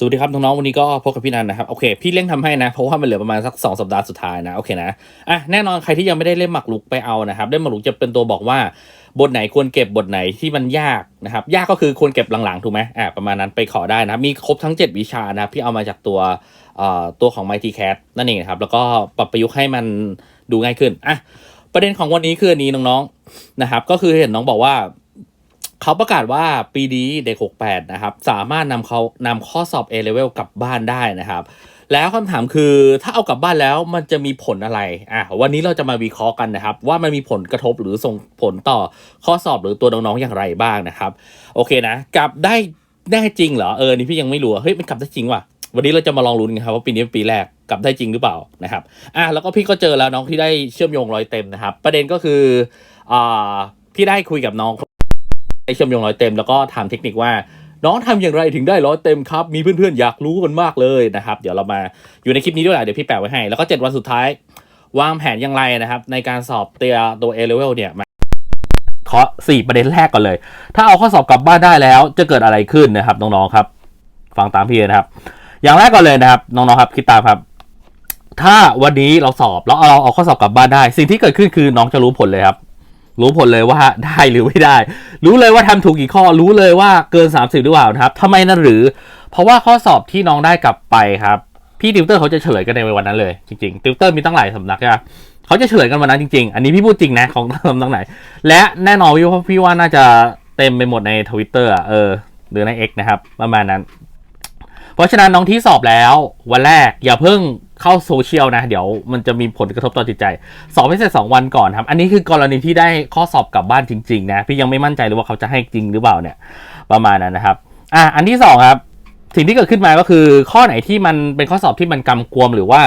สวัสดีครับน้องๆวันนี้ก็พบกับพี่นันนะครับโอเคพี่เร่งทำให้นะเพราะว่ามันเหลือประมาณสักสองสัปดาห์สุดท้ายนะโอเคนะอะแน่นอนใครที่ยังไม่ได้เล่นหมากรุกไปเอานะครับเล่นหมากรุกจะเป็นตัวบอกว่าบทไหนควรเก็บบทไหนที่มันยากนะครับยากก็คือควรเก็บหลังๆถูกไหมอะประมาณนั้นไปขอได้นะมีครบทั้ง 7 วิชานะพี่เอามาจากตัวเอ่อตัวของ Mighty Cat นั่นเองครับแล้วก็ปรับประยุกต์ให้มันดูง่ายขึ้นอะประเด็นของวันนี้คืออันนี้น้องๆนะครับก็คือเห็นน้องบอกว่า เขาประกาศว่าปีนี้เด็ก 68 นะครับ สามารถนำเขานำข้อสอบ A level กลับบ้านได้นะครับ แล้วคำถามคือถ้าเอากลับบ้านแล้วมันจะมีผลอะไรอะวันนี้เราจะมาวิเคราะห์กันนะครับ ว่ามันมีผลกระทบหรือส่งผลต่อข้อสอบหรือตัวน้องๆอย่างไรบ้างนะครับ โอเคนะ กลับได้แน่จริงเหรอเออนี่พี่ยังไม่รู้เฮ้ยมันกลับได้จริงว่ะวันนี้เราจะมาลองลุ้นกันครับว่าปีนี้เป็นปีแรกกลับได้จริงหรือเปล่านะครับอะแล้วก็พี่ก็เจอแล้วน้องที่ได้เชื่อมโยงรอยเต็มนะครับ ประเด็นก็คืออ่าพี่ได้คุยกับน้อง ได้เชื่อมโยงร้อยเต็มแล้วก็ถามเทคนิคว่าน้องทำอย่างไรถึงได้ร้อยเต็มครับ มีเพื่อนๆอยากรู้กันมากเลยนะครับ เดี๋ยวเรามาอยู่ในคลิปนี้ด้วยแหละเดี๋ยวพี่แปะไว้ให้ แล้วก็ 7 วันสุดท้าย วางแผนอย่างไรนะครับ ในการสอบเตียตัว A level เนี่ยมาขอสี่ประเด็นแรกก่อนเลย ถ้าเอาข้อสอบกลับบ้านได้แล้ว จะเกิดอะไรขึ้นนะครับน้องๆครับ ฟังตามพี่นะครับ อย่างแรกก่อนเลยนะครับน้องๆครับคิดตามครับ ถ้าวันนี้เราสอบแล้วเราเอาข้อสอบกลับบ้านได้ สิ่งที่เกิดขึ้นคือน้องจะรู้ผลเลยครับ รู้ผลเลยว่าได้หรือไม่ได้ รู้เลยว่าทำถูกกี่ข้อ รู้เลยว่าเกิน 30 หรือเปล่านะครับทำไมนั่นหรือ เพราะว่าข้อสอบที่น้องได้กลับไปครับ พี่ติวเตอร์เขาจะเฉลยกันในวันนั้นเลย จริงๆติวเตอร์มีตั้งหลายสำนักนะเขาจะเฉลยกันวันนั้นจริงๆ อันนี้พี่พูดจริงนะของสำนักไหน และแน่นอนพี่ว่าพี่ว่าน่าจะเต็มไปหมดในทวิตเตอร์เออหรือใน X นะครับ ประมาณนั้น เพราะฉะนั้นน้องที่สอบแล้ววันแรกอย่าเพิ่งเข้าโซเชียลนะ เดี๋ยวมันจะมีผลกระทบต่อจิตใจ สอบให้เสร็จ2วันก่อนครับ อันนี้คือกรณีที่ได้ข้อสอบกลับบ้านจริงๆนะพี่ยังไม่มั่นใจเลยว่าเขาจะให้จริงหรือเปล่าเนี่ยประมาณนั้นนะครับอะอันที่2ครับสิ่งที่เกิดขึ้นมาก็คือ ข้อไหนที่มันเป็นข้อสอบที่มันกำกวมหรือว่า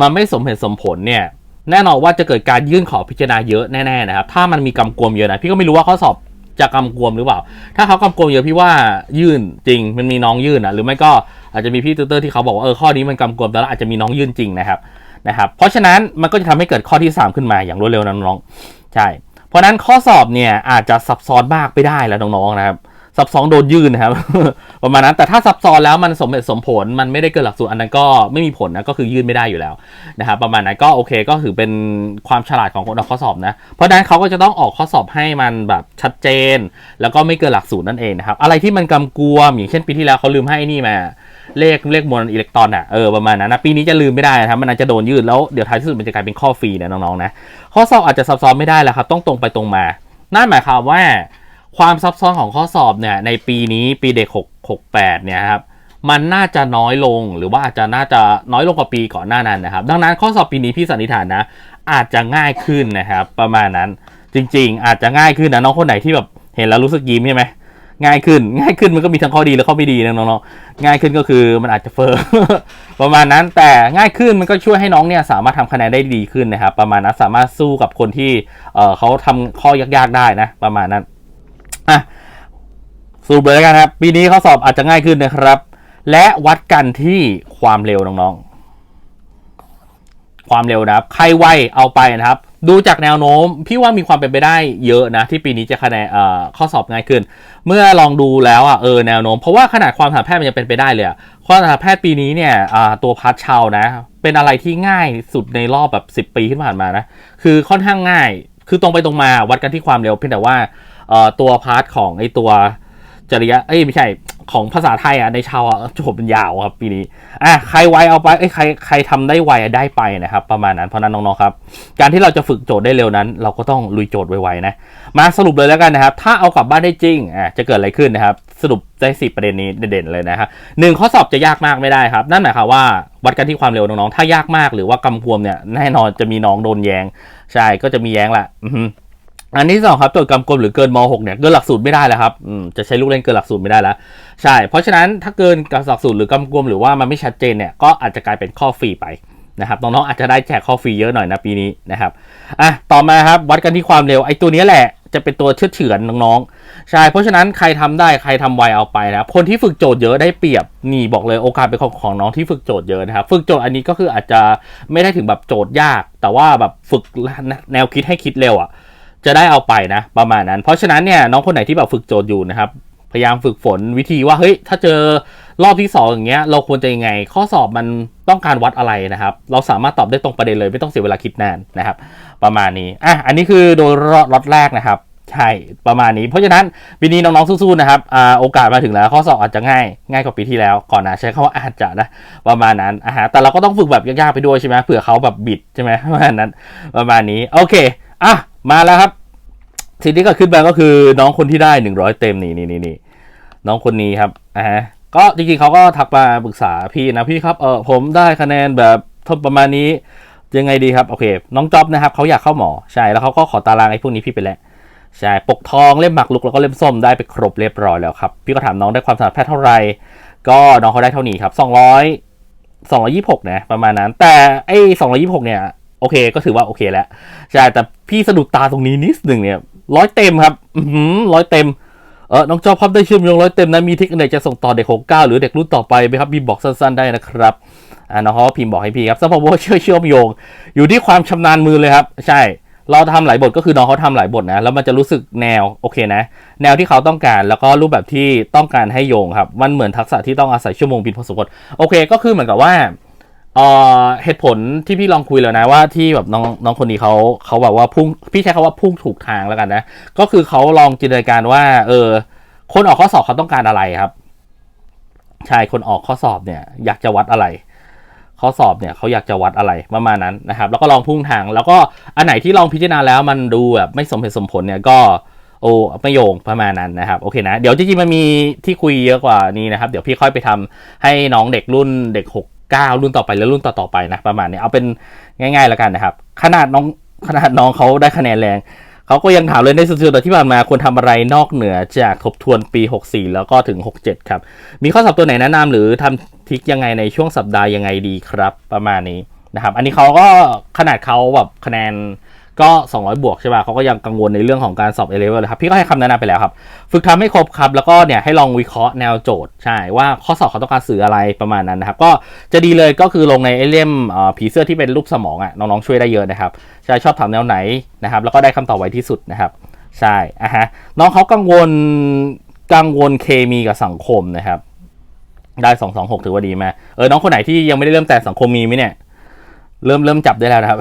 มันไม่สมเหตุสมผลเนี่ยแน่นอนว่าจะเกิดการยื่นขอพิจารณาเยอะแน่ๆนะครับ ถ้ามันมีกำกวมเยอะนะพี่ก็ไม่รู้ว่าข้อสอบจะกำกวมหรือเปล่า ถ้าเขากำกวมเยอะพี่ว่ายื่นจริงมันมีน้องยื่นอะหรือไม่ก็ อาจจะมีพี่ติวเตอร์ที่เขาบอกว่าเออข้อนี้มันกำกวมแต่ล้วอาจจะมีน้องยื่นจริงนะครับนะครับ เพราะฉะนั้นมันก็จะทำให้เกิดข้อที่ 3 ขึ้นมาอย่างรวดเร็วนะน้องๆใช่ เพราะฉะนั้นข้อสอบเนี่ยอาจจะซับซ้อนมากไปได้แล้วน้องๆนะครับซับซ้อนโดนยื่นนะครับ ประมาณนั้นแต่ถ้าซับซ้อนแล้วมันสมเหตุสมผลมันไม่ได้เกินหลักสูตรอันนั้นก็ไม่มีผลนะก็คือยื่นไม่ได้อยู่แล้วนะครับประมาณนั้นก็โอเคก็ถือเป็นความฉลาดของคนออกข้อสอบนะ เพราะฉะนั้นเขาก็จะต้องออกข้อสอบให้มันแบบชัดเจน แล้วก็ไม่เกินหลักสูตรนั่นเองนะครับอะไรที่มันกำกวมอย่างเช่นปีที่แล้วเขาลืมให้นี่มา เลขเลขมวลอิเล็กตรอนอะเออประมาณนั้นนะปีนี้จะลืมไม่ได้นะครับมันอาจจะโดนยืดแล้วเดี๋ยวท้ายที่สุดมันจะกลายเป็นข้อฟรีนะน้องๆนะข้อสอบอาจจะซับซ้อนไม่ได้แล้วครับต้องตรงไปตรงมานั่นหมายความว่า ความซับซ้อนของข้อสอบเนี่ยในปีนี้ปีเด็ก6 68เนี่ยครับมันน่าจะน้อยลงหรือว่าอาจจะน่าจะน้อยลงกว่าปีก่อนหน้านั้นนะครับดังนั้นข้อสอบปีนี้พี่สันนิษฐานนะ อาจจะง่ายขึ้นนะครับประมาณนั้นจริง ๆ อาจจะง่ายขึ้นนะน้องคนไหนที่แบบเห็นแล้วรู้สึกยิ้มใช่ไหม ง่ายขึ้น ง่ายขึ้นมันก็มีทั้งข้อดีและข้อไม่ดีนะน้องๆง่ายขึ้นก็คือมันอาจจะเฟอร์ประมาณนั้นแต่ง่ายขึ้นมันก็ช่วยให้น้องเนี่ยสามารถทำคะแนนได้ดีขึ้นนะครับประมาณนั้นสามารถสู้กับคนที่เออเขาทำข้อยากๆได้นะประมาณนั้นอะสรุปเลยแล้วกันครับปีนี้ข้อสอบอาจจะง่ายขึ้นนะครับ และวัดกันที่ความเร็วน้องๆ ความเร็วนะครับ ใครไวเอาไปนะครับ ดูจากแนวโน้ม พี่ว่ามีความเป็นไปได้เยอะนะ ที่ปีนี้จะคะแนนเอ่อข้อสอบง่ายขึ้น เมื่อลองดูแล้วอะเออแนวโน้ม เพราะว่าขนาดความถามแพทย์มันยังเป็นไปได้เลยความถามแพทย์ปีนี้เนี่ยอ่าตัวพัดเชานะ เป็นอะไรที่ง่ายสุดในรอบแบบ 10 ปีที่ผ่านมานะคือค่อนข้างง่าย คือตรงไปตรงมาวัดกันที่ความเร็วเพียงแต่ว่าเอ่อตัวพาร์ทของไอตัว จริยะเอ้ยไม่ใช่ของภาษาไทยอะในชาวอะจบเป็นยาวครับปีนี้อะใครไวเอาไปเอ้ยใครใครทำได้ไวอะได้ไปนะครับ ประมาณนั้นเพราะนั้นน้องๆครับ การที่เราจะฝึกโจทย์ได้เร็วนั้น เราก็ต้องลุยโจทย์ไวๆนะมาสรุปเลยแล้วกันนะครับ ถ้าเอากลับบ้านได้จริงอะจะเกิดอะไรขึ้นนะครับสรุปได้สิประเด็นนี้เด่นๆเลยนะครับหนึ่งข้อสอบจะยากมากไม่ได้ครับ นั่นหมายความว่าวัดกันที่ความเร็วน้องๆถ้ายากมากหรือว่ากำกวมเนี่ยแน่นอนจะมีน้องโดนแยงใช่ก็จะมีแย้งแหละ อันที่สองครับตัวกำกวมหรือเกินม .6 เนี่ยเกินหลักสูตรไม่ได้แล้วครับอืมจะใช้ลูกเล่นเกินหลักสูตรไม่ได้แล้วใช่เพราะฉะนั้นถ้าเกินกับหลักสูตรหรือกำกวมหรือว่ามันไม่ชัดเจนเนี่ยก็อาจจะกลายเป็นข้อฟรีไปนะครับน้องๆอาจจะได้แจกข้อฟรีเยอะหน่อยนะปีนี้นะครับอะต่อมาครับวัดกันที่ความเร็วไอ้ตัวนี้แหละจะเป็นตัวเชื่อเฉือนน้องๆใช่เพราะฉะนั้นใครทำได้ใครทำไวเอาไปนะคนที่ฝึกโจทย์เยอะได้เปรียบนี่บอกเลยโอกาสเป็นของของน้องที่ฝึกโจทย์เยอะนะครับฝึกโจทย์อันนี้ก็คืออาจจะไม่ได้ถึงแบบโจทย์ยาก แต่ว่าแบบฝึกแนวคิดให้คิดเร็วอะ จะได้เอาไปนะประมาณนั้น เพราะฉะนั้นเนี่ยน้องคนไหนที่แบบฝึกโจทย์อยู่นะครับพยายามฝึกฝนวิธีว่าเฮ้ยถ้าเจอรอบที่สองอย่างเงี้ยเราควรจะยังไง ข้อสอบมันต้องการวัดอะไรนะครับ เราสามารถตอบได้ตรงประเด็นเลยไม่ต้องเสียเวลาคิดนานนะครับ ประมาณนี้อะอันนี้คือโดยรอดแรกนะครับใช่ประมาณนี้เพราะฉะนั้นปีนี้น้องๆสู้ๆนะครับอ่าโอกาสมาถึงแล้วข้อสอบอาจจะง่ายง่ายกว่าปีที่แล้วก่อนนะใช้คำว่าอาจจะนะประมาณนั้นอะฮะแต่เราก็ต้องฝึกแบบยากๆไปด้วยใช่ไหมเผื่อเขาแบบบิดใช่ไหมประมาณนั้นประมาณนี้โอเคอะ มาแล้วครับทีนี้ก็ขึ้นมาก็คือน้องคนที่ได้หนึ่งร้อยเต็มนี่นี่นี่นี่น้องคนนี้ครับอ่าฮะก็จริงๆเขาก็ทักมาปรึกษาพี่นะพี่ครับเออผมได้คะแนนแบบท่าประมาณนี้ยังไงดีครับโอเค น้องจ๊อบนะครับเขาอยากเข้าหมอใช่แล้วเขาก็ขอตารางไอ้พวกนี้พี่ไปแล้วใช่ปกทองเล่มหมักลุกแล้วก็เล่มส้มได้ไปครบเรียบร้อยแล้วครับพี่ก็ถามน้องได้ความถนัดแพทย์เท่าไหร่ก็น้องเขาได้เท่านี้ครับสองร้อยสองร้อยี่หกนะประมาณนั้น แต่ไอ้สองร้อยี่หกเนี่ย โอเค ก็ถือว่าโอเคแล้วใช่แต่พี่สะดุดตาตรงนี้นิดหนึ่งเนี่ยร้อยเต็มครับอือหือร้อยเต็มเออน้องจอบครับได้เชื่อมโยงร้อยเต็มนะมีเทคนิคจะส่งต่อเด็กหกเก้าหรือเด็กรุ่นต่อไปไหมครับพิมพ์บอกสั้นๆได้นะครับอ่าน้องเขาพิมพ์บอกให้พี่ครับซัพพอร์ตเชื่อเชื่อมโยง อยู่ที่ความชำนาญมือเลยครับ ใช่ เราทำหลายบทก็คือน้องเขาทำหลายบทนะ แล้วมันจะรู้สึกแนวโอเคนะ แนวที่เขาต้องการแล้วก็รูปแบบที่ต้องการให้โยงครับ มันเหมือนทักษะที่ต้องอาศัยชั่วโมงบินพอสมควรโอเค ก็คือเหมือนกับว่า เอ่อเหตุผลที่พี่ลองคุยแล้วนะว่าที่แบบน้องน้องคนนี้เขาเขาแบบว่าพุ่งพี่ใช้คำว่าพุ่งถูกทางแล้วกันนะ ก็คือเขาลองจินตนาการว่า เออ คนออกข้อสอบเขาต้องการอะไรครับใช่คนออกข้อสอบเนี่ย อยากจะวัดอะไร ข้อสอบเนี่ยเขาอยากจะวัดอะไรประมาณนั้นนะครับ แล้วก็ลองพุ่งทาง แล้วก็อันไหนที่ลองพิจารณาแล้วมันดูแบบไม่สมเหตุสมผลเนี่ยก็โอ้ไม่โยงประมาณนั้นนะครับโอเคนะ เดี๋ยวจริงๆมันมีที่คุยเยอะกว่านี้นะครับ เดี๋ยวพี่ค่อยไปทำให้น้องเด็กรุ่นเด็ก 6 9 รุ่นต่อไปแล้วรุ่นต่อๆไปนะประมาณนี้เอาเป็นง่ายๆแล้วกันนะครับ ขนาดน้องขนาดน้องเขาได้คะแนนแรงเขาก็ยังถามเลยในสุดๆที่ผ่านมาควรทำอะไรนอกเหนือจากทบทวนปี 64 แล้วก็ถึง 67 ครับ มีข้อสอบตัวไหนแนะนำหรือทำทิกยังไงในช่วงสัปดาห์ยังไงดีครับ ประมาณนี้นะครับ อันนี้เขาก็ขนาดเขาแบบคะแนน ก็ 200 บวกใช่ป่ะเขาก็ยังกังวลในเรื่องของการสอบเอเลเวลเลยครับ พี่ก็ให้คำแนะนำไปแล้วครับ ฝึกทำให้ครบครับ แล้วก็เนี่ยให้ลองวิเคราะห์แนวโจทย์ ใช่ ว่าข้อสอบเขาต้องการสื่ออะไรประมาณนั้นนะครับ ก็จะดีเลยก็คือลงในไอเล่มผีเสื้อที่เป็นรูปสมองอะน้องๆช่วยได้เยอะนะครับใช่ชอบถามแนวไหนนะครับ แล้วก็ได้คำตอบไวที่สุดนะครับ ใช่อะฮะน้องเขากังวลกังวลเคมีกับสังคมนะครับ ได้สองสองหกถือว่าดีไหมเออน้องคนไหนที่ยังไม่ได้เริ่มแต่สังคมมีไหมเนี่ย เริ่มเริ่มจับได้แล้วนะครับ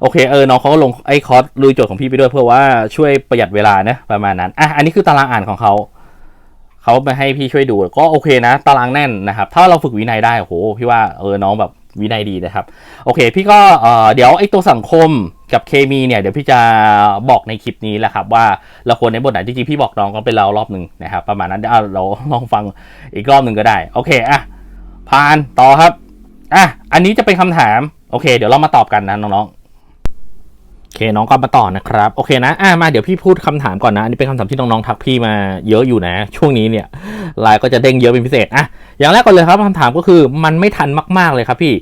โอเคเออน้องเขาก็ลงไอ้คอร์สลุยโจทย์ของพี่ไปด้วยเพื่อว่าช่วยประหยัดเวลานะประมาณนั้นอะอันนี้คือตารางอ่านของเขาเขามาให้พี่ช่วยดูก็โอเคนะ ตารางแน่นนะครับ ถ้าเราฝึกวินัยได้โอ้โหพี่ว่าเออน้องแบบวินัยดีนะครับ โอเค พี่ก็เออเดี๋ยวไอ้ตัวสังคมกับเคมีเนี่ยเดี๋ยวพี่จะบอกในคลิปนี้แหละครับว่าเราควรในบทไหนจริงๆพี่บอกน้องก็เป็นเรารอบหนึ่งนะครับ ประมาณนั้นเดี๋ยวเอาเราลองฟังอีกรอบหนึ่งก็ได้ โอเคอะผ่านต่อครับอะอันนี้จะเป็นคำถาม โอเค เดี๋ยวเรามาตอบกันนะน้องๆโอเคน้องก็มาต่อนะครับ โอเคนะอะมาเดี๋ยวพี่พูดคำถามก่อนนะอันนี้เป็นคำถามที่น้องๆทักพี่มาเยอะอยู่นะ ช่วงนี้เนี่ยไลน์ก็จะเด้งเยอะเป็นพิเศษอะอย่างแรกก่อนเลยครับคำถามก็คือมันไม่ทันมากๆเลยครับพี่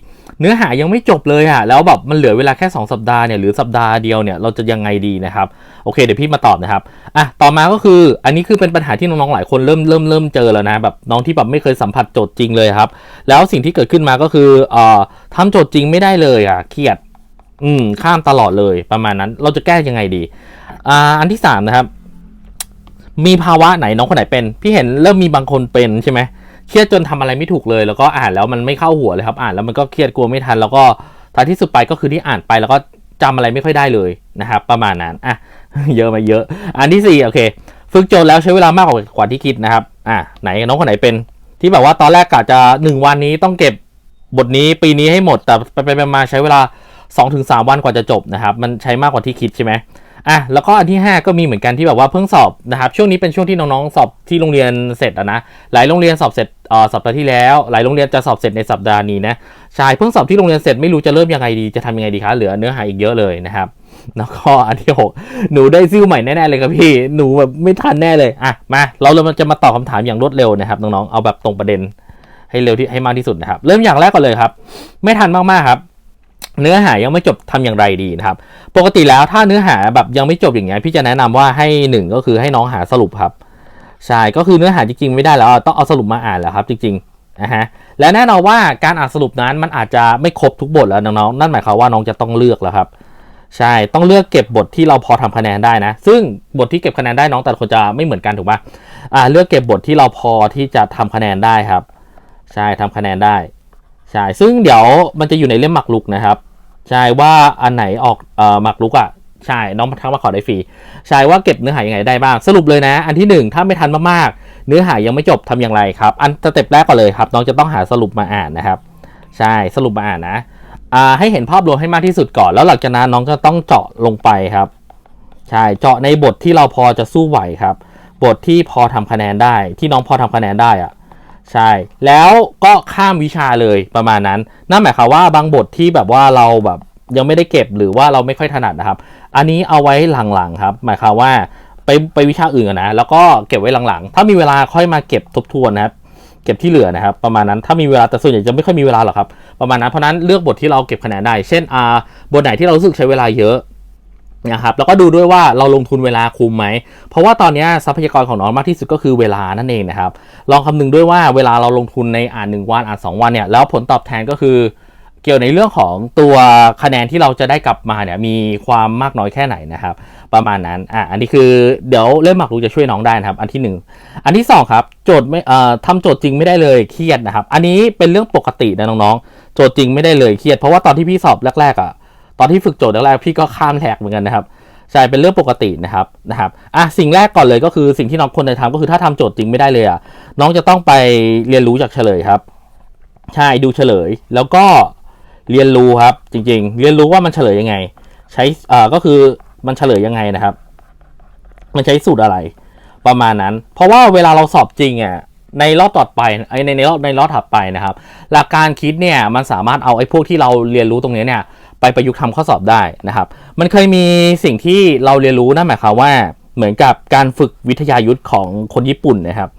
เนื้อหายังไม่จบเลยอะแล้วแบบมันเหลือเวลาแค่ 2 สัปดาห์เนี่ยหรือสัปดาห์เดียวเนี่ยเราจะยังไงดีนะครับโอเคเดี๋ยวพี่มาตอบนะครับอะต่อมาก็คืออันนี้คือเป็นปัญหาที่น้องๆหลายคนเริ่มเริ่มเริ่มเจอแล้วนะแบบน้องที่แบบไม่เคยสัมผัสโจทย์จริงเลยครับ แล้วสิ่งที่เกิดขึ้นมาก็คือเอ่อทำโจทย์จริงไม่ได้เลยอะเครียดอืมข้ามตลอดเลยประมาณนั้นเราจะแก้ยังไงดีอ่าอันที่สามนะครับมีภาวะไหนน้องคนไหนเป็น พี่เห็นเริ่มมีบางคนเป็นใช่ไหม เครียดจนทำอะไรไม่ถูกเลย แล้วก็อ่านแล้วมันไม่เข้าหัวเลยครับ อ่านแล้วมันก็เครียดกลัวไม่ทัน แล้วก็ท้ายที่สุดไปก็คือที่อ่านไปแล้วก็จำอะไรไม่ค่อยได้เลยนะครับ ประมาณนั้นอะเยอะมาเยอะ อันที่สี่โอเค ฝึกโจทย์แล้วใช้เวลามากกว่าที่คิดนะครับอะไหนน้องคนไหนเป็น ที่แบบว่าตอนแรกกะจะหนึ่งวันนี้ต้องเก็บบทนี้ปีนี้ให้หมดแต่ไปไปมาใช้เวลา 2-3 วันกว่าจะจบนะครับ มันใช้มากกว่าที่คิดใช่ไหม อะแล้วก็อันที่ 5 ก็มีเหมือนกันที่แบบว่าเพิ่งสอบนะครับช่วงนี้เป็นช่วงที่น้องๆสอบที่โรงเรียนเสร็จอะนะหลายโรงเรียนสอบเสร็จอ่อสัปดาห์ที่แล้ว หลายโรงเรียนจะสอบเสร็จในสัปดาห์นี้นะใช่เพิ่งสอบที่โรงเรียนเสร็จไม่รู้จะเริ่มยังไงดีจะทำยังไงดีคะเหลือเนื้อหาอีกเยอะเลยนะครับแล้วก็อันที่ 6 หนูได้ซิ่วใหม่แน่ๆเลยครับพี่หนูแบบไม่ทันแน่เลยอะมาเราเราจะมาตอบคำถามอย่างรวดเร็วนะครับน้องๆเอาแบบตรงประเด็นให้เร็วที่ให้มากที่สุดนะครับเริ่มอย่างแรกก่อนเลยครับ ไม่ทันมากๆครับ เนื้อหายังไม่จบทำอย่างไรดีนะครับ ปกติแล้วถ้าเนื้อหาแบบยังไม่จบอย่างเงี้ยพี่จะแนะนำว่าให้หนึ่งก็คือให้น้องหาสรุปครับใช่ก็คือเนื้อหาจริงๆไม่ได้แล้วต้องเอาสรุปมาอ่านแล้วครับจริงๆนะฮะและแน่นอนว่าการอ่านสรุปนั้นมันอาจจะไม่ครบทุกบทแล้วน้องๆนั่นหมายความว่าน้องจะต้องเลือกแล้วครับใช่ต้องเลือกเก็บบทที่เราพอทำคะแนนได้นะ ซึ่งบทที่เก็บคะแนนได้น้องแต่คนจะไม่เหมือนกันถูกปะอ่าเลือกเก็บบทที่เราพอที่จะทำคะแนนได้ครับ ใช่ทำคะแนนได้ ใช่ ซึ่งเดี๋ยวมันจะอยู่ในเล่มหมักลุกนะครับ ใช่ว่าอันไหนออกเอ่อหมักลุกอะใช่ น้องทักมาขอได้ฟรี ใช่ว่าเก็บเนื้อหายังไงได้บ้าง สรุปเลยนะ อันที่หนึ่งถ้าไม่ทันมากๆ เนื้อหายังไม่จบทำอย่างไรครับ อันสเต็ปแรกก่อนเลยครับ น้องจะต้องหาสรุปมาอ่านนะครับ ใช่ สรุปมาอ่านนะ อ่า ให้เห็นภาพรวมให้มากที่สุดก่อน แล้วหลังจากนั้นน้องก็ต้องเจาะลงไปครับ ใช่ เจาะในบทที่เราพอจะสู้ไหวครับ บทที่พอทำคะแนนได้ ที่น้องพอทำคะแนนได้อะ ใช่ แล้วก็ข้ามวิชาเลยประมาณนั้น นั่นหมายความว่าบางบทที่แบบว่าเราแบบยังไม่ได้เก็บหรือว่าเราไม่ค่อยถนัดนะครับ อันนี้เอาไว้หลังๆครับ หมายความว่าไปไปวิชาอื่นนะ แล้วก็เก็บไว้หลังๆ ถ้ามีเวลาค่อยมาเก็บทบทวนนะครับ เก็บที่เหลือนะครับ ประมาณนั้น ถ้ามีเวลาแต่ส่วนใหญ่จะไม่ค่อยมีเวลาหรอกครับ ประมาณนั้น เพราะนั้นเลือกบทที่เราเก็บคะแนนได้ เช่นอ่าบทไหนที่เรารู้สึกใช้เวลาเยอะ นะครับแล้วก็ดูด้วยว่าเราลงทุนเวลาคุ้มไหม เพราะว่าตอนนี้ทรัพยากรของน้องมากที่สุดก็คือเวลานั่นเองนะครับ ลองคำนึงด้วยว่าเวลาเราลงทุนในอ่าน 1 วันอ่าน 2 วันเนี่ยแล้วผลตอบแทนก็คือเกี่ยวในเรื่องของตัวคะแนนที่เราจะได้กลับมาเนี่ยมีความมากน้อยแค่ไหนนะครับ ประมาณนั้นอะอันนี้คือเดี๋ยวเล่มหมากรุกจะช่วยน้องได้นะครับ อันที่หนึ่งอันที่สองครับโจทย์ไม่เอ่อทำโจทย์จริงไม่ได้เลยเครียดนะครับ อันนี้เป็นเรื่องปกตินะน้องๆโจทย์จริงไม่ได้เลยเครียด เพราะว่าตอนที่พี่สอบแรกๆอะ อนที่ฝึกโจทย์แรกๆพี่ก็ข้ามแท็กเหมือนกันนะครับใช่เป็นเรื่องปกตินะครับนะครับอะสิ่งแรกก่อนเลยก็คือสิ่งที่น้องควรจะทำก็คือถ้าทำโจทย์จริงไม่ได้เลยอะน้องจะต้องไปเรียนรู้จากเฉลยครับ ใช่ดูเฉลย แล้วก็เรียนรู้ครับ จริง ๆ เรียนรู้ว่ามันเฉลยยังไง ใช้อ่าก็คือมันเฉลยยังไงนะครับ มันใช้สูตรอะไร ประมาณนั้น เพราะว่าเวลาเราสอบจริงอะในรอบต่อไปไอ้ในในรอบในรอบถัดไปนะครับ หลักการคิดเนี่ยมันสามารถเอาไอ้พวกที่เราเรียนรู้ตรงนี้เนี่ย ไปประยุกต์ทำข้อสอบได้นะครับ มันเคยมีสิ่งที่เราเรียนรู้นั่นหมายความว่า เหมือนกับการฝึกวิทยายุทธของคนญี่ปุ่นนะครับ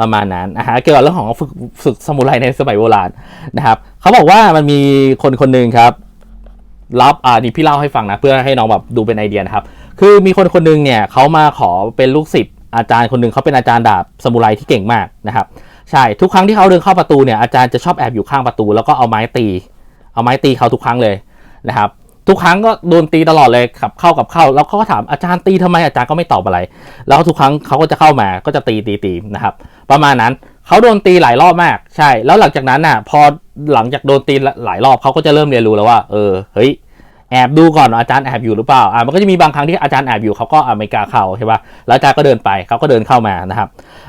ประมาณนั้นนะฮะเกี่ยวกับเรื่องของฝึกฝึกสมุไรในสมัยโบราณนะครับเขาบอกว่ามันมีคนคนหนึ่งครับรับอ่านี่พี่เล่าให้ฟังนะเพื่อให้น้องแบบดูเป็นไอเดียนะครับ คือมีคนคนหนึงเนี่ยเขามาขอเป็นลูกศิษย์อาจารย์คนหนึ่งเขาเป็นอาจารย์ดาบสมุไรที่เก่งมากนะครับ ใช่ทุกครั้งที่เขาเดินเข้าประตูเนี่ยอาจารย์จะชอบแอบอยู่ข้างประตู แล้วก็เอาไม้ตี เอาไม้ตีเขาทุกครั้งเลย นะครับทุกครั้งก็โดนตีตลอดเลยขับเข้ากับเข้า แล้วเขาก็ถามอาจารย์ตีทำไมอาจารย์ก็ไม่ตอบอะไร แล้วทุกครั้งเขาก็จะเข้ามาก็จะตีตีตีนะครับประมาณนั้นเขาโดนตีหลายรอบมากใช่ แล้วหลังจากนั้นน่ะ พอหลังจากโดนตีหลายรอบเขาก็จะเริ่มเรียนรู้แล้วว่าเออเฮ้ยแอบดูก่อนอาจารย์แอบอยู่หรือเปล่าอ่ามันก็จะมีบางครั้งที่อาจารย์แอบอยู่เขาก็อะไม่กาเข้าใช่ป่ะแล้วอาจารย์ก็เดินไปเขาก็เดินเข้ามานะครับ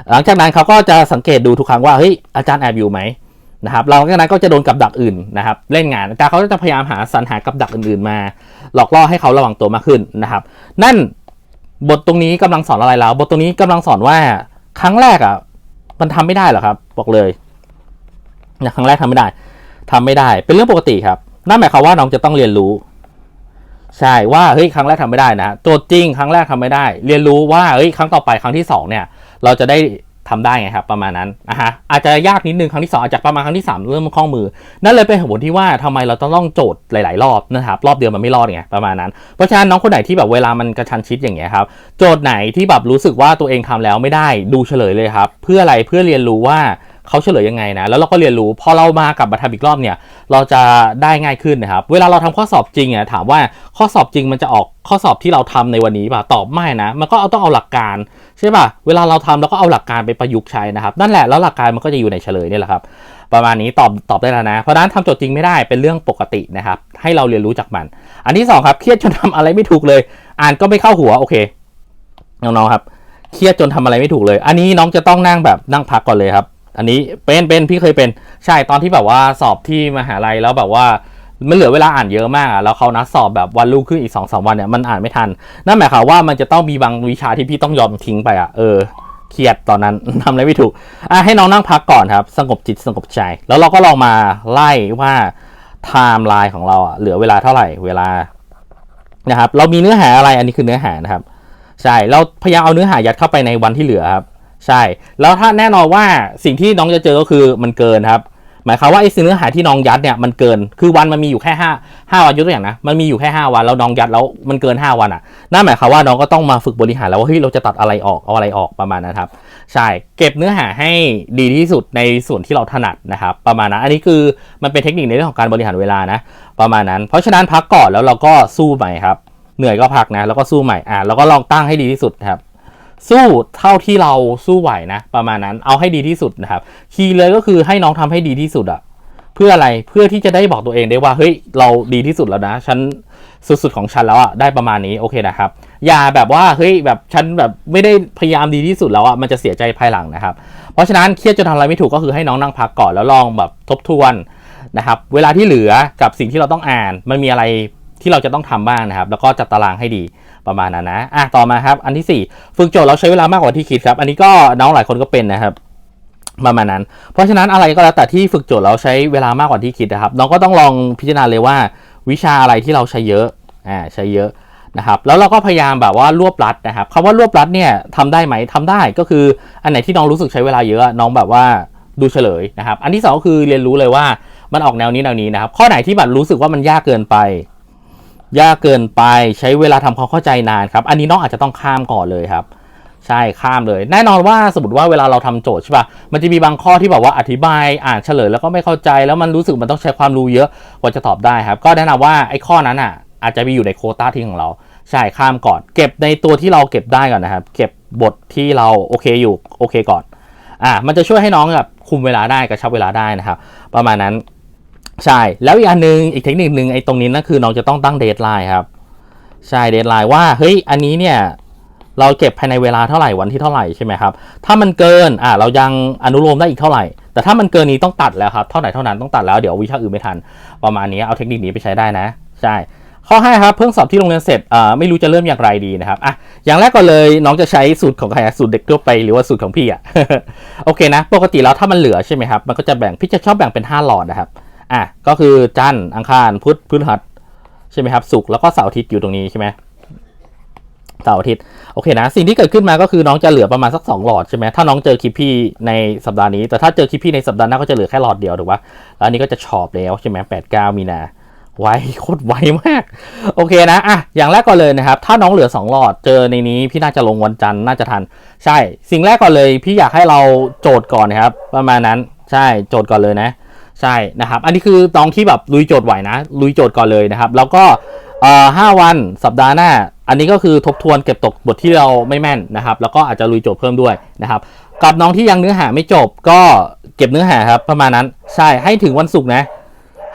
หลังจากนั้นเขาก็จะสังเกตดูทุกครั้งว่าเฮ้ยอาจารย์แอบอยู่ไหม นะครับหลังจากนั้นก็จะโดนกับดักอื่นนะครับเล่นงานอาจารย์เขาจะพยายามหาสรรหากับดักอื่นๆมา หลอกล่อให้เขาระวังตัวมากขึ้นนะครับ นั่นบทตรงนี้กำลังสอนอะไรแล้วบทตรงนี้กำลังสอนว่าครั้งแรกอะมันทำไม่ได้หรอครับ บอกเลยนะครั้งแรกทำไม่ได้ทำไม่ได้ เป็นเรื่องปกติครับนั่นหมายความว่าน้องจะต้องเรียนรู้ ใช่ว่าเฮ้ยครั้งแรกทำไม่ได้นะโจทย์จริงครั้งแรกทำไม่ได้ เรียนรู้ว่าเฮ้ยครั้งต่อไปครั้งที่สองเนี่ย เราจะได้ ทำได้ไงครับประมาณนั้นนะฮะอาจจะยากนิดนึงครั้งที่สองอาจจะประมาณครั้งที่สามเริ่มคล่องมือ นั่นเลยเป็นเหตุผลที่ว่าทำไมเราต้องต้องโจทย์หลาย ๆ รอบนะครับรอบเดียวมันไม่รอดไงประมาณนั้น เพราะฉะนั้นน้องคนไหนที่แบบเวลามันกระชันชิดอย่างเงี้ยครับโจทย์ไหนที่แบบรู้สึกว่าตัวเองทำแล้วไม่ได้ดูเฉลยเลยครับเพื่ออะไรเพื่อเรียนรู้ว่า เขาเฉลยยังไงนะ แล้วเราก็เรียนรู้ พอเรามากลับมาทำอีกรอบเนี่ย เราจะได้ง่ายขึ้นนะครับ เวลาเราทำข้อสอบจริงอะถามว่าข้อสอบจริงมันจะออกข้อสอบที่เราทำในวันนี้ป่ะ ตอบไม่นะ มันก็เอาต้องเอาหลักการใช่ป่ะ เวลาเราทำเราก็เอาหลักการไปประยุกต์ใช้นะครับ นั่นแหละ แล้วหลักการมันก็จะอยู่ในเฉลยนี่แหละครับ ประมาณนี้ตอบตอบได้แล้วนะ เพราะนั้นทำโจทย์จริงไม่ได้เป็นเรื่องปกตินะครับ ให้เราเรียนรู้จากมัน อันที่สองครับ เครียดจนทำอะไรไม่ถูกเลย อ่านก็ไม่เข้าหัว โอเค น้องๆครับ เครียดจนทำอะไรไม่ถูกเลย อันนี้น้องจะต้องนั่งแบบนั่งพักก่อนเลยครับ อันนี้เป็นเป็นพี่เคยเป็นใช่ตอนที่แบบว่าสอบที่มหาลัยแล้วแบบว่ามันเหลือเวลาอ่านเยอะมากอะแล้วเขานัดสอบแบบวันรุ่งขึ้นอีกสองสามวันเนี่ยมันอ่านไม่ทัน นั่นหมายความว่ามันจะต้องมีบางวิชาที่พี่ต้องยอมทิ้งไปอะเออเครียดตอนนั้นทำอะไรไม่ถูกอะให้น้องนั่งพักก่อนครับ สงบจิตสงบใจ แล้วเราก็ลองมาไล่ว่าไทม์ไลน์ของเราอะเหลือเวลาเท่าไหร่เวลานะครับ เรามีเนื้อหาอะไรอันนี้คือเนื้อหานะครับ ใช่เราพยายามเอาเนื้อหายัดเข้าไปในวันที่เหลือครับ ใช่ แล้วถ้าแน่นอนว่าสิ่งที่น้องจะเจอก็คือมันเกินครับ หมายความว่าไอ้เนื้อหาที่น้องยัดเนี่ยมันเกิน คือวันมันมีอยู่แค่ห้าห้าวันยกตัวอย่างนะ มันมีอยู่แค่ห้าวันแล้วน้องยัดแล้วมันเกินห้าวันอะ นั่นหมายความว่าน้องก็ต้องมาฝึกบริหารแล้วว่าเฮ้ยเราจะตัดอะไรออกเอาอะไรออกประมาณนั้นครับ ใช่ เก็บเนื้อหาให้ดีที่สุดในส่วนที่เราถนัดนะครับประมาณนั้น อันนี้คือมันเป็นเทคนิคในเรื่องของการบริหารเวลานะ ประมาณนั้น เพราะฉะนั้นพักก่อนแล้วเราก็สู้ใหม่ครับ เหนื่อยก็พักนะ แล้วก็สู้ใหม่ อะแล้วก็ลองตั้งให้ดีที่สุดครับ สู้เท่าที่เราสู้ไหวนะ ประมาณนั้นเอาให้ดีที่สุดนะครับ คีย์เลยก็คือให้น้องทำให้ดีที่สุดอะเพื่ออะไรเพื่อที่จะได้บอกตัวเองได้ว่าเฮ้ยเราดีที่สุดแล้วนะฉันสุดๆของฉันแล้วอะได้ประมาณนี้โอเคนะครับ อย่าแบบว่าเฮ้ยแบบฉันแบบไม่ได้พยายามดีที่สุดแล้วอะมันจะเสียใจภายหลังนะครับ เพราะฉะนั้นเครียดจนทำอะไรไม่ถูกก็คือให้น้องนั่งพักก่อนแล้วลองแบบทบทวนนะครับ เวลาที่เหลือกับสิ่งที่เราต้องอ่านมันมีอะไร ที่เราจะต้องทำบ้างนะครับ แล้วก็จัดตารางให้ดีประมาณนั้นนะอะต่อมาครับ อันที่สี่ฝึกโจทย์เราใช้เวลามากกว่าที่คิดครับ อันนี้ก็น้องหลายคนก็เป็นนะครับประมาณนั้น เพราะฉะนั้นอะไรก็แล้วแต่ที่ฝึกโจทย์เราใช้เวลามากกว่าที่คิดนะครับ น้องก็ต้องลองพิจารณาเลยว่า วิชาอะไรที่เราใช้เยอะอ่าใช้เยอะนะครับแล้วเราก็พยายามแบบว่ารวบรัดนะครับคำว่ารวบรัดเนี่ยทำได้ไหมทำได้ก็คืออันไหนที่น้องรู้สึกใช้เวลาเยอะน้องแบบว่าดูเฉลยนะครับ อันที่สองก็คือเรียนรู้เลยว่ามันออกแนวนี้แนวนี้นะครับ ข้อไหนที่แบบรู้สึกว่ามันยากเกินไป ยากเกินไปใช้เวลาทำความเข้าใจนานครับ อันนี้น้องอาจจะต้องข้ามก่อนเลยครับ ใช่ข้ามเลย แน่นอนว่าสมมติว่าเวลาเราทำโจทย์ใช่ปะมันจะมีบางข้อที่แบบว่าอธิบายอ่านเฉลยแล้วก็ไม่เข้าใจแล้วมันรู้สึกมันต้องใช้ความรู้เยอะกว่าจะตอบได้ครับ ก็แนะนำว่าไอ้ข้อนั้นอะ อาจจะมีอยู่ในโคต้าที่ของเราใช่ข้ามก่อน เก็บในตัวที่เราเก็บได้ก่อนนะครับ เก็บบทที่เราโอเคอยู่โอเคก่อนอ่ามันจะช่วยให้น้องแบบคุมเวลาได้กระชับเวลาได้นะครับ ประมาณนั้น ใช่ แล้วอีกอันนึง อีกเทคนิคนึงไอ้ตรงนี้นั่นคือน้องจะต้องตั้งเดทไลน์ครับ ใช่เดทไลน์ว่า เฮ้ย อันนี้เนี่ย เราเก็บภายในเวลาเท่าไหร่วันที่เท่าไหร่ใช่ไหมครับ ถ้ามันเกิน อ่าเรายังอนุโลมได้อีกเท่าไหร่ แต่ถ้ามันเกินนี้ต้องตัดแล้วครับ เท่าไหร่เท่านั้นต้องตัดแล้ว เดี๋ยววิชาอื่นไม่ทัน ประมาณนี้ เอาเทคนิคนี้ไปใช้ได้นะ ใช่ ข้อ5ครับเพิ่งสอบที่โรงเรียนเสร็จอ่าไม่รู้จะเริ่มอย่างไรดีนะครับ อะ อย่างแรกก็เลย น้องจะใช้สูตรของใครสูตรเด็กทั่วไปหรือว่าสูตรของพี่อะ โอเคนะ ปกติแล้วถ้ามันเหลือใช่ไหมครับ มันก็จะแบ่ง พี่จะชอบแบ่งเป็น 5 หลอดนะครับ อะก็คือจันทร์อังคารพุธพฤหัสใช่ไหมครับศุกร์แล้วก็เสาร์อาทิตย์อยู่ตรงนี้ใช่ไหมเสาร์อาทิตย์โอเคนะสิ่งที่เกิดขึ้นมาก็คือน้องจะเหลือประมาณสัก 2 หลอดใช่ไหมถ้าน้องเจอคลิปพี่ในสัปดาห์นี้ แต่ถ้าเจอคลิปพี่ในสัปดาห์หน้าก็จะเหลือแค่หลอดเดียวถูกปะแล้วอันนี้ก็จะชอบแล้วใช่ไหมแปดเก้ามีนาไวโคตรไวมาก โอเคนะอะอย่างแรกก่อนเลยนะครับ ถ้าน้องเหลือ 2 หลอดเจอในนี้พี่น่าจะลงวันจันทร์น่าจะทัน ใช่ สิ่งแรกก่อนเลย พี่อยากให้เราโจทย์ก่อนนะครับ ประมาณนั้นใช่โจทย์ก่อนเลยนะ ใช่นะครับ อันนี้คือน้องที่แบบลุยโจทย์ไหวนะ ลุยโจทย์ก่อนเลยนะครับ แล้วก็ห้าวันสัปดาห์หน้า อันนี้ก็คือทบทวนเก็บตกบทที่เราไม่แม่นนะครับ แล้วก็อาจจะลุยโจทย์เพิ่มด้วยนะครับ กับน้องที่ยังเนื้อหาไม่จบก็เก็บเนื้อหาครับประมาณนั้น ใช่ให้ถึงวันศุกร์นะ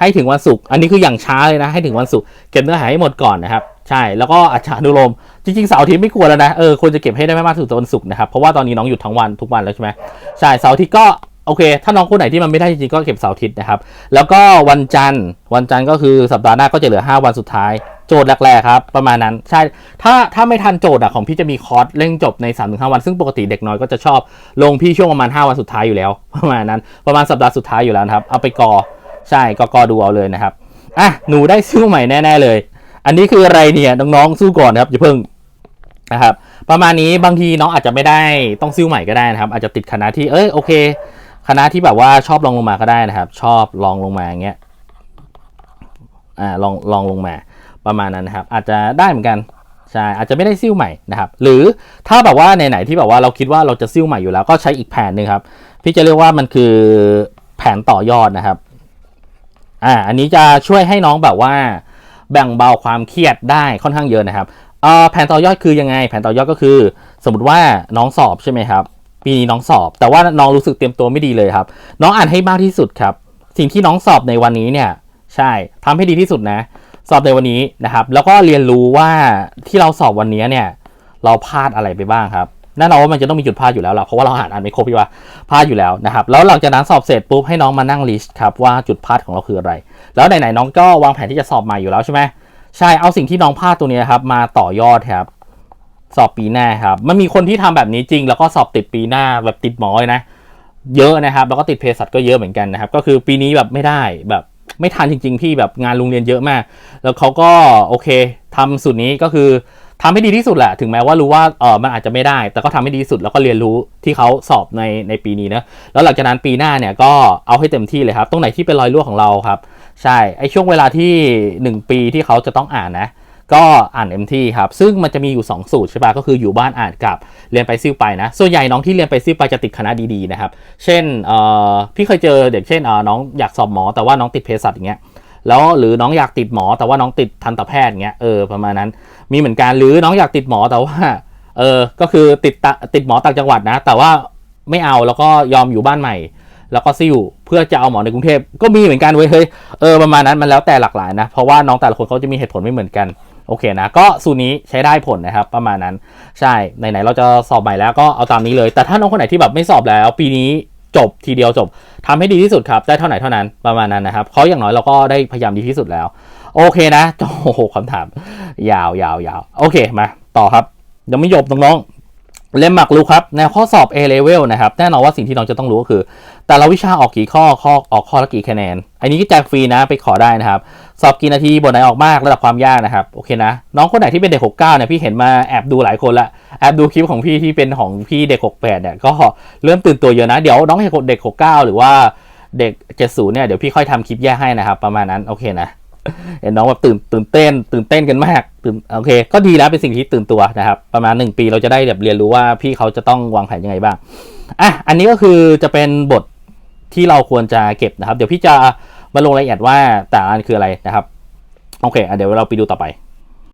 ให้ถึงวันศุกร์อันนี้คืออย่างช้าเลยนะ ให้ถึงวันศุกร์เก็บเนื้อหาให้หมดก่อนนะครับ ใช่แล้วก็อาจจะอนุโลมจริงๆเสาร์อาทิตย์ไม่ควรแล้วนะเออควรจะเก็บให้ได้ไม่มากสุดวันศุกร์นะครับเพราะว่าตอนนี้น้องหยุดทั้งวันทุกวันแล้วใช่ไหมใช่เสาร์อาทิตย์ก็ โอเค ถ้าน้องคนไหนที่มันไม่ได้จริงๆก็เก็บเสาร์อาทิตย์นะครับ แล้วก็วันจันทร์ วันจันทร์ก็คือสัปดาห์หน้าก็จะเหลือ 5 วันสุดท้าย โจทย์แรกๆครับ ประมาณนั้น ใช่ ถ้าถ้าไม่ทันโจทย์อะของพี่จะมีคอร์สเร่งจบใน 3-5 วัน ซึ่งปกติเด็กน้อยก็จะชอบลงพี่ช่วงประมาณ 5 วันสุดท้ายอยู่แล้ว ประมาณนั้น ประมาณสัปดาห์สุดท้ายอยู่แล้วครับ เอาไปกอ ใช่ก็กอดูเอาเลยนะครับ อะ หนูได้ซื้อใหม่แน่ๆเลย อันนี้คืออะไรเนี่ย น้องๆ สู้ก่อนครับอย่าเพิ่งนะครับ ประมาณนี้บางทีน้องอาจจะไม่ได้ต้องซิ้วใหม่ก็ได้นะครับ อาจจะติดคณะที่ เอ้ย โอเค คณะที่แบบว่าชอบลองลงมาก็ได้นะครับ ชอบลองลงมาอย่างเงี้ยอ่าลองลองลงมาประมาณนั้นนะครับ อาจจะได้เหมือนกันใช่อาจจะไม่ได้ซิ้วใหม่นะครับหรือถ้าแบบว่าไหนๆที่แบบว่าเราคิดว่าเราจะซิ้วใหม่อยู่แล้วก็ใช้อีกแผนหนึ่งครับพี่จะเรียกว่ามันคือแผนต่อยอดนะครับอ่าอันนี้จะช่วยให้น้องแบบว่า แบ่งเบาความเครียดได้ค่อนข้างเยอะนะครับเอ่อแผนต่อยอดคือยังไง แผนต่อยอดก็คือ สมมติว่าน้องสอบใช่ไหมครับ ปีนี้น้องสอบ แต่ว่าน้องรู้สึกเตรียมตัวไม่ดีเลยครับ น้องอ่านให้มากที่สุดครับ สิ่งที่น้องสอบในวันนี้เนี่ย ใช่ทำให้ดีที่สุดนะ สอบในวันนี้นะครับ แล้วก็เรียนรู้ว่าที่เราสอบวันนี้เนี่ย เราพลาดอะไรไปบ้างครับแน่นอนว่ามันจะต้องมีจุดพลาดอยู่แล้วล่ะเพราะว่าเราอ่านอ่านไม่ครบพี่ว่าพลาดอยู่แล้วนะครับ แล้วหลังจากนั้นสอบเสร็จปุ๊บให้น้องมานั่งลิสต์ครับว่าจุดพลาดของเราคืออะไร แล้วไหนๆน้องก็วางแผนที่จะสอบใหม่อยู่แล้วใช่ไหมใช่เอาสิ่งที่น้องพลาดตัวนี้ครับมาต่อยอดครับ สอบปีหน้าครับ มันมีคนที่ทำแบบนี้จริง แล้วก็สอบติดปีหน้าแบบติดหมอเลยนะ เยอะนะครับ แล้วก็ติดเภสัชก็เยอะเหมือนกันนะครับ ก็คือปีนี้แบบไม่ได้แบบไม่ทันจริง ๆ พี่แบบงานโรงเรียนเยอะมาก แล้วเขาก็โอเคทำสูตรนี้ก็คือทำให้ดีที่สุดแหละ ถึงแม้ว่ารู้ว่าเออมันอาจจะไม่ได้ แต่ก็ทำให้ดีที่สุดแล้วก็เรียนรู้ที่เขาสอบในในปีนี้นะแล้วหลังจากนั้นปีหน้าเนี่ยก็เอาให้เต็มที่เลยครับ ตรงไหนที่เป็นรอยรั่วของเราครับ ใช่ไอช่วงเวลาที่ 1 ปีที่เขาจะต้องอ่านนะ ก็อ่านเต็มที่ครับ ซึ่งมันจะมีอยู่ 2 สูตรใช่ปะก็คืออยู่บ้านอ่านกับเรียนไปซิ่วไปนะ ส่วนใหญ่น้องที่เรียนไปซิ่วไปจะติดคณะดีๆนะครับ เช่นเอ่อพี่เคยเจอเด็กเช่นเอ่อน้องอยากสอบหมอ แต่ว่าน้องติดเภสัชอย่างเงี้ยแล้วหรือน้องอยากติดหมอ แต่ว่าน้องติดทันตแพทย์อย่างเงี้ยเออประมาณนั้น มีเหมือนกันหรือน้องอยากติดหมอแต่ว่าเออก็คือติดตะติดหมอต่างจังหวัดนะ แต่ว่าไม่เอาแล้วก็ยอมอยู่บ้านใหม่ แล้วก็ซิ่วเพื่อจะเอาหมอในกรุงเทพก็มีเหมือนกันเว้ยเฮ้ยเออประมาณนั้นมันแล้วแต่หลากหลายนะเพราะว่าน้องแต่ละคนเขาจะมีเหตุผลไม่เหมือนกัน โอเคนะ ก็สูตรนี้ใช้ได้ผลนะครับ ประมาณนั้น ใช่ ไหนๆเราจะสอบใหม่แล้วก็เอาตามนี้เลย แต่ถ้าน้องคนไหนที่แบบไม่สอบแล้ว ปีนี้จบทีเดียวจบทำให้ดีที่สุดครับ ได้เท่าไหร่เท่านั้น ประมาณนั้นนะครับเพราะอย่างน้อยเราก็ได้พยายามดีที่สุดแล้ว โอเคนะ โอ้โหคำถาม ยาวยาวยาวโอเค มา ต่อครับ ยังไม่จบน้องๆเล่มหมักรู้ครับแนวข้อสอบ A level นะครับ แน่นอนว่าสิ่งที่น้องจะต้องรู้ก็คือ แต่ละวิชาออกกี่ข้อข้อออกข้อละกี่คะแนน อันนี้ก็แจกฟรีนะไปขอได้นะครับ สอบกี่นาทีบทไหนออกมากระดับความยากนะครับโอเคนะน้องคนไหนที่เป็นเด็ก 69เนี่ยพี่เห็นมาแอบดูหลายคนละแอบดูคลิปของพี่ที่เป็นของพี่เด็ก 68เนี่ยก็เริ่มตื่นตัวเยอะนะเดี๋ยวน้องเด็ก 69 หรือว่าเด็ก 70เนี่ยเดี๋ยวพี่ค่อยทำคลิปแยกให้นะครับประมาณนั้นโอเคนะเห็นน้องแบบตื่นตื่นเต้น ตื่นเต้นกันมากตื่นโอเค ก็ดีแล้วเป็นสิ่งที่ตื่นตัวนะครับประมาณ 1 ปีเราจะได้แบบเรียนรู้ว่าพี่เขาจะต้องวางแผนยังไงบ้างอะอันนี้ก็คือจะเป็นบทที่เราควรจะเก็บนะครับ เดี๋ยวพี่จะ มาลงรายละเอียดว่าแต่ละอันคืออะไรนะครับ โอเคอเดี๋ยวเราไปดูต่อไป